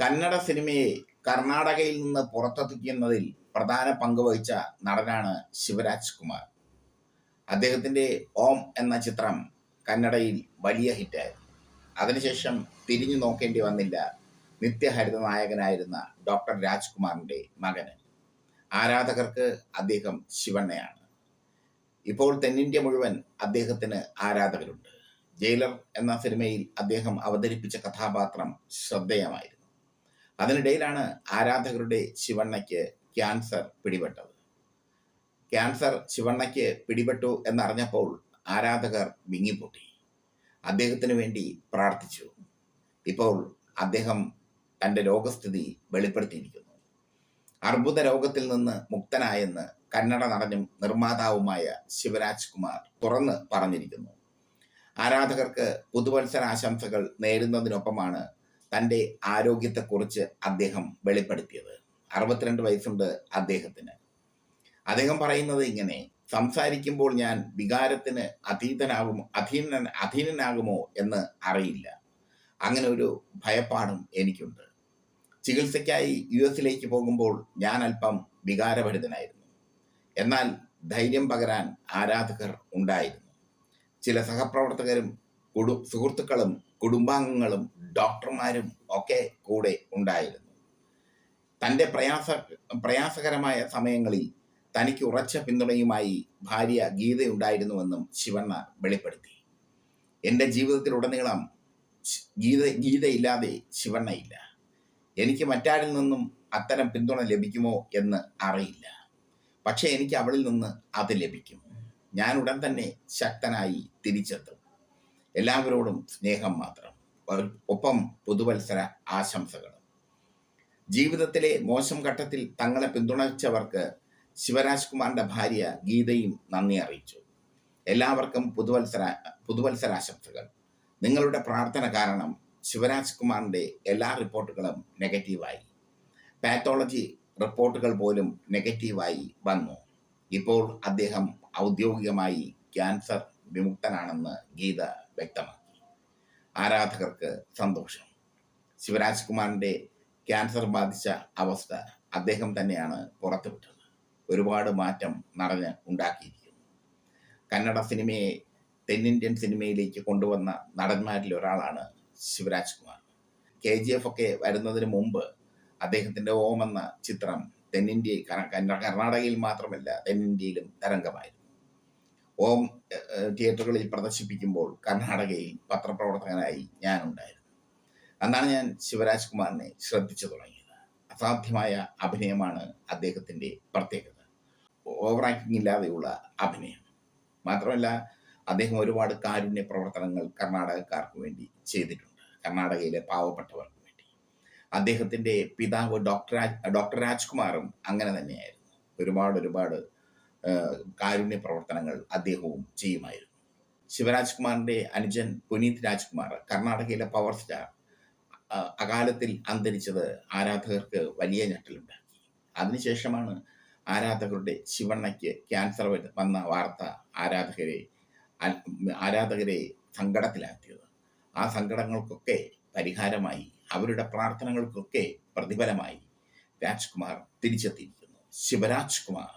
കന്നഡ സിനിമയെ കർണാടകയിൽ നിന്ന് പുറത്തെത്തിക്കുന്നതിൽ പ്രധാന പങ്ക് വഹിച്ച നടനാണ് ശിവരാജ് കുമാർ. അദ്ദേഹത്തിന്റെ ഓം എന്ന ചിത്രം കന്നഡയിൽ വലിയ ഹിറ്റായിരുന്നു. അതിനുശേഷം തിരിഞ്ഞു നോക്കേണ്ടി വന്നില്ല നിത്യഹരിത നായകനായിരുന്ന ഡോക്ടർ രാജ്കുമാറിന്റെ മകന്. ആരാധകർക്ക് അദ്ദേഹം ശിവണ്ണയാണ്. ഇപ്പോൾ തെന്നിന്ത്യ മുഴുവൻ അദ്ദേഹത്തിന് ആരാധകരുണ്ട്. ജയിലർ എന്ന സിനിമയിൽ അദ്ദേഹം അവതരിപ്പിച്ച കഥാപാത്രം ശ്രദ്ധേയമായിരുന്നു. അതിനിടയിലാണ് ആരാധകരുടെ ശിവണ്ണയ്ക്ക് ക്യാൻസർ പിടിപെട്ടത്. ക്യാൻസർ ശിവണ്ണയ്ക്ക് പിടിപെട്ടു എന്നറിഞ്ഞപ്പോൾ ആരാധകർ വിങ്ങിപ്പൊട്ടി. അദ്ദേഹത്തിന് വേണ്ടി പ്രാർത്ഥിച്ചു. ഇപ്പോൾ അദ്ദേഹം തന്റെ രോഗസ്ഥിതി വെളിപ്പെടുത്തിയിരിക്കുന്നു. അർബുദ രോഗത്തിൽ നിന്ന് മുക്തനായെന്ന് കന്നഡ നടനും നിർമ്മാതാവുമായ ശിവരാജ് കുമാർ തുറന്ന് പറഞ്ഞിരിക്കുന്നു. ആരാധകർക്ക് പുതുവത്സരാശംസകൾ നേരുന്നതിനൊപ്പമാണ് തന്റെ ആരോഗ്യത്തെക്കുറിച്ച് അദ്ദേഹം വെളിപ്പെടുത്തിയത്. അറുപത്തിരണ്ട് വയസ്സുണ്ട് അദ്ദേഹത്തിന്. അദ്ദേഹം പറയുന്നത് ഇങ്ങനെ സംസാരിക്കുമ്പോൾ ഞാൻ വികാരത്തിന് അധീതനാകുമോ അധീന അധീനനാകുമോ എന്ന് അറിയില്ല. അങ്ങനെ ഒരു ഭയപ്പാടും എനിക്കുണ്ട്. ചികിത്സയ്ക്കായി യു എസിലേക്ക് പോകുമ്പോൾ ഞാൻ അല്പം വികാരഭരിതനായിരുന്നു. എന്നാൽ ധൈര്യം പകരാൻ ആരാധകർ ഉണ്ടായിരുന്നു. ചില സഹപ്രവർത്തകരും കുടു സുഹൃത്തുക്കളും കുടുംബാംഗങ്ങളും ഡോക്ടർമാരും ഒക്കെ കൂടെ ഉണ്ടായിരുന്നു. തന്റെ പ്രയാസ പ്രയാസകരമായ സമയങ്ങളിൽ തനിക്ക് ഉറച്ച പിന്തുണയുമായി ഭാര്യ ഗീതയുണ്ടായിരുന്നുവെന്നും ശിവണ്ണ വെളിപ്പെടുത്തി. എന്റെ ജീവിതത്തിലുടനീളം ഗീത ഗീതയില്ലാതെ ശിവണ്ണയില്ല എനിക്ക് മറ്റാരിൽ നിന്നും അത്തരം പിന്തുണ ലഭിക്കുമോ എന്ന് അറിയില്ല. പക്ഷേ എനിക്ക് അവളിൽ നിന്ന് അത് ലഭിക്കും. ഞാൻ ഉടൻ തന്നെ ശക്തനായി തിരിച്ചെത്തും. എല്ലാവരോടും സ്നേഹം മാത്രം. ഒപ്പം പുതുവത്സര ആശംസകൾ ജീവിതത്തിലെ മോശം ഘട്ടത്തിൽ തങ്ങളെ പിന്തുണച്ചവർക്ക് ശിവരാജ്കുമാറിന്റെ ഭാര്യ ഗീതയും നന്ദി അറിയിച്ചു. എല്ലാവർക്കും പുതുവത്സര പുതുവത്സരാശംസകൾ. നിങ്ങളുടെ പ്രാർത്ഥന കാരണം ശിവരാജ് കുമാറിന്റെ എല്ലാ റിപ്പോർട്ടുകളും നെഗറ്റീവായി. പാത്തോളജി റിപ്പോർട്ടുകൾ പോലും നെഗറ്റീവായി വന്നു. ഇപ്പോൾ അദ്ദേഹം ഔദ്യോഗികമായി ക്യാൻസർ വിമുക്തനാണെന്ന് ഗീത വ്യക്തമാക്കി. ആരാധകർക്ക് സന്തോഷം. ശിവരാജ് കുമാറിന്റെ ക്യാൻസർ ബാധിച്ച അവസ്ഥ അദ്ദേഹം തന്നെയാണ് പുറത്തുവിട്ടത്. ഒരുപാട് മാറ്റം നടന്ന് ഉണ്ടാക്കിയിരിക്കുന്നു. കന്നഡ സിനിമയെ തെന്നിന്ത്യൻ സിനിമയിലേക്ക് കൊണ്ടുവന്ന നടന്മാരിൽ ഒരാളാണ് Shivaraj Kumar. K G F ഒക്കെ വരുന്നതിന് മുമ്പ് അദ്ദേഹത്തിന്റെ ഓം എന്ന ചിത്രം തെന്നിന്ത്യ കർണ- കർണ- കർണാടകയിൽ മാത്രമല്ല തെന്നിന്ത്യയിലും തരംഗമായിരുന്നു. ഓം തിയേറ്ററുകളിൽ പ്രദർശിപ്പിക്കുമ്പോൾ കർണാടകയിൽ പത്രപ്രവർത്തകനായി ഞാനുണ്ടായിരുന്നു. അന്നാണ് ഞാൻ ശിവരാജ് കുമാറിനെ ശ്രദ്ധിച്ചു തുടങ്ങിയത്. അസാധ്യമായ അഭിനയമാണ് അദ്ദേഹത്തിന്റെ പ്രത്യേകത. ഓവർ ആക്ടിംഗ് ഇല്ലാതെയുള്ള അഭിനയം. മാത്രമല്ല അദ്ദേഹം ഒരുപാട് കാരുണ്യ പ്രവർത്തനങ്ങൾ കർണാടകക്കാർക്ക് വേണ്ടി ചെയ്തിട്ടുണ്ട്. കർണാടകയിലെ പാവപ്പെട്ടവർക്ക് വേണ്ടി. അദ്ദേഹത്തിന്റെ പിതാവ് ഡോക്ടർ ഡോക്ടർ രാജ്കുമാറും അങ്ങനെ തന്നെയായിരുന്നു. ഒരുപാട് ഒരുപാട് കാരുണ്യ പ്രവർത്തനങ്ങൾ അദ്ദേഹവും ചെയ്യുമായിരുന്നു. ശിവരാജ് കുമാറിന്റെ അനുജൻ പുനീത് രാജ്കുമാർ കർണാടകയിലെ പവർ സ്റ്റാർ അകാലത്തിൽ അന്തരിച്ചത് ആരാധകർക്ക് വലിയ ഞെട്ടലുണ്ടാക്കി. അതിനുശേഷമാണ് ആരാധകരുടെ ശിവണ്ണയ്ക്ക് ക്യാൻസർ വന്ന വാർത്ത ആരാധകരെ ആരാധകരെ സങ്കടത്തിലാക്കിയത് ആ സങ്കടങ്ങൾക്കൊക്കെ പരിഹാരമായി അവരുടെ പ്രാർത്ഥനകൾക്കൊക്കെ പ്രതിഫലമായി രാജ്കുമാർ തിരിച്ചെത്തിയിരിക്കുന്നു. ശിവരാജ് കുമാർ